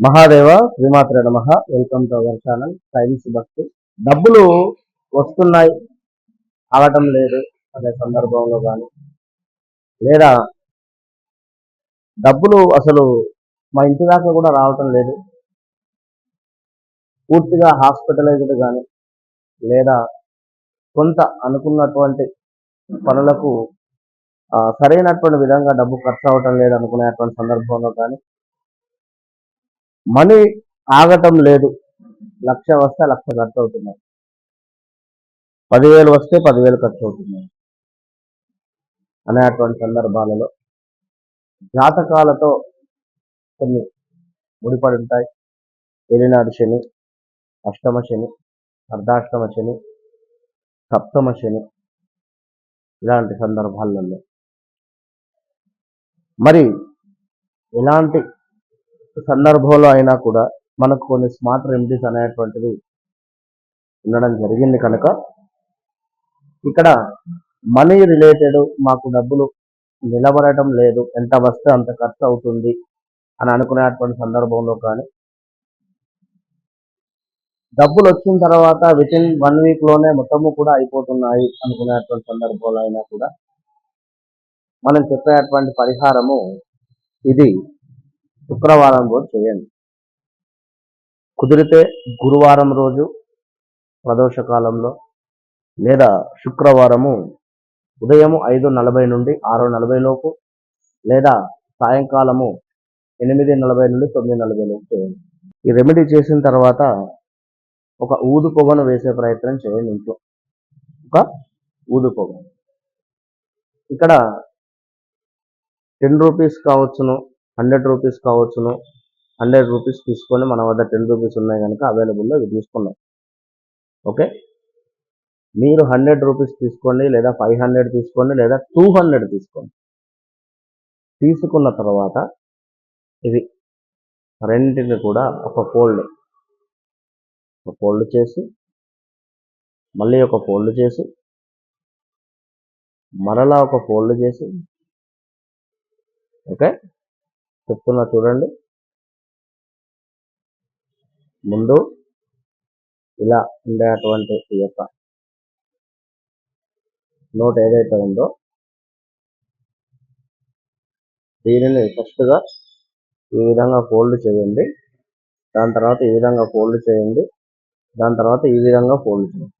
మహాదేవ శ్రీమాత్ర నమ. Welcome to our channel science భక్తి డబ్బులు వస్తున్నాయి. అవటం లేదు అనే సందర్భంలో కానీ లేదా డబ్బులు అసలు మా ఇంటి దాకా కూడా రావటం లేదు. పూర్తిగా హాస్పిటలైజ్డ్ కానీ లేదా కొంత అనుకున్నటువంటి పనులకు సరైనటువంటి విధంగా డబ్బు ఖర్చు అవటం లేదు అనుకునేటువంటి సందర్భంలో కానీ మనీ ఆగటం లేదు. లక్ష వస్తే లక్ష ఖర్చు అవుతున్నాయి పదివేలు వస్తే పదివేలు ఖర్చు అవుతున్నాయి అనేటువంటి సందర్భాలలో జాతకాలతో కొన్ని ముడిపడి ఉంటాయి ఏలినాడు శని అష్టమ శని అర్ధాష్టమ శని సప్తమ శని ఇలాంటి సందర్భాలలో. మరి ఎలాంటి సందర్భంలో అయినా కూడా మనకు కొన్ని స్మార్ట్ రెమెడీస్ అనేటువంటివి ఉండడం జరిగింది కనుక ఇక్కడ మనీ రిలేటెడ్ మాకు డబ్బులు నిలబడటం లేదు ఎంత వస్తే అంత ఖర్చు అవుతుంది అని అనుకునేటువంటి సందర్భంలో కానీ డబ్బులు వచ్చిన తర్వాత విత్ ఇన్ వన్ వీక్లోనే మొత్తము కూడా అయిపోతున్నాయి అనుకునేటువంటి సందర్భంలో అయినా కూడా మనం చెప్పేటువంటి పరిహారము ఇది. శుక్రవారం రోజు చేయండి. కుదిరితే గురువారం రోజు ప్రదోషకాలంలో లేదా శుక్రవారము ఉదయం ఐదు నలభై నుండి ఆరు నలభై లోపు లేదా సాయంకాలము ఎనిమిది నలభై నుండి తొమ్మిది నలభై లోపు చేయండి. ఈ రెమెడీ చేసిన తర్వాత ఒక ఊదు పొగను వేసే ప్రయత్నం చేయండి ఇంట్లో. ఒక ఊదు పొగ. ఇక్కడ టెన్ రూపీస్ కావచ్చును. హండ్రెడ్ రూపీస్ కావచ్చును. హండ్రెడ్ రూపీస్ తీసుకొని మన వద్ద టెన్ రూపీస్ ఉన్నాయి కనుక అవైలబుల్లో ఇవి తీసుకున్నాం. ఓకే? మీరు హండ్రెడ్ రూపీస్ తీసుకోండి లేదా ఫైవ్ హండ్రెడ్ తీసుకోండి లేదా టూ హండ్రెడ్ తీసుకోండి. తీసుకున్న తర్వాత ఇది రెండింటిని కూడా ఒక ఫోల్డ్ ఒక ఫోల్డ్ చేసి మళ్ళీ ఒక ఫోల్డ్ చేసి మరలా ఒక ఫోల్డ్ చేసి ఓకే? చెప్తున్నా చూడండి. ముందు ఇలా ఉండేటువంటి ఈ యొక్క నోట్ ఏదైతే ఉందో దీనిని ఫస్ట్గా ఈ విధంగా ఫోల్డ్ చేయండి. దాని తర్వాత ఈ విధంగా ఫోల్డ్ చేయండి. దాని తర్వాత ఈ విధంగా ఫోల్డ్ చేయండి.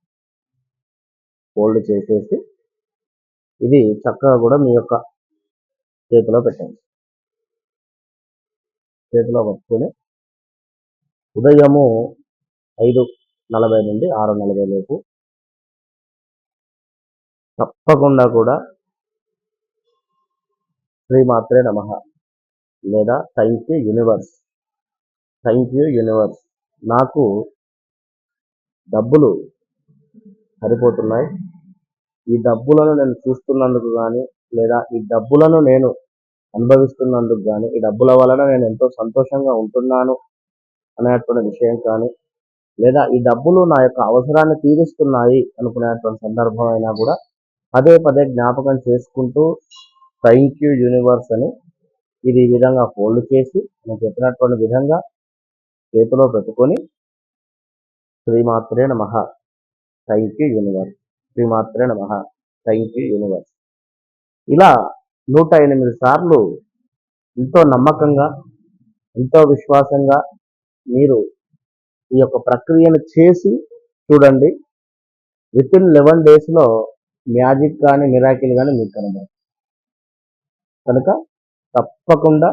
ఫోల్డ్ చేసేసి ఇది చక్కగా కూడా మీ యొక్క చేతిలో పెట్టండి. చేతిలో పట్టుకొని ఉదయము ఐదు నలభై నుండి ఆరు నలభై లోపు తప్పకుండా కూడా శ్రీమాత్రే నమ లేదా thank you universe thank you universe నాకు డబ్బులు సరిపోతున్నాయి. ఈ డబ్బులను నేను చూస్తున్నందుకు కానీ లేదా ఈ డబ్బులను నేను అనుభవిస్తున్నందుకు కానీ ఈ డబ్బుల వలన నేను ఎంతో సంతోషంగా ఉంటున్నాను అనేటువంటి విషయం కానీ లేదా ఈ డబ్బులు నా యొక్క అవసరాన్ని తీరుస్తున్నాయి అనుకునేటువంటి సందర్భం అయినా కూడా పదే పదే జ్ఞాపకం చేసుకుంటూ థ్యాంక్ యూ యూనివర్స్ అని ఇది ఈ విధంగా ఫోల్డ్ చేసి నేను చెప్పినటువంటి విధంగా చేతిలో పెట్టుకొని శ్రీమాత్రే నమ. Thank you universe. శ్రీమాత్రే నమ. Thank you universe. ఇలా నూట ఎనిమిది సార్లు ఎంతో నమ్మకంగా ఎంతో విశ్వాసంగా మీరు ఈ యొక్క ప్రక్రియను చేసి చూడండి. విత్ ఇన్ లెవెన్ డేస్లో మ్యాజిక్ కానీ మిరాకిల్ కానీ మీకు కనబడదు. కనుక తప్పకుండా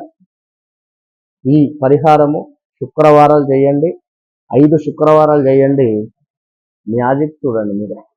ఈ పరిహారము శుక్రవారాలు చేయండి. ఐదు శుక్రవారాలు చేయండి. మ్యాజిక్ చూడండి మీరు.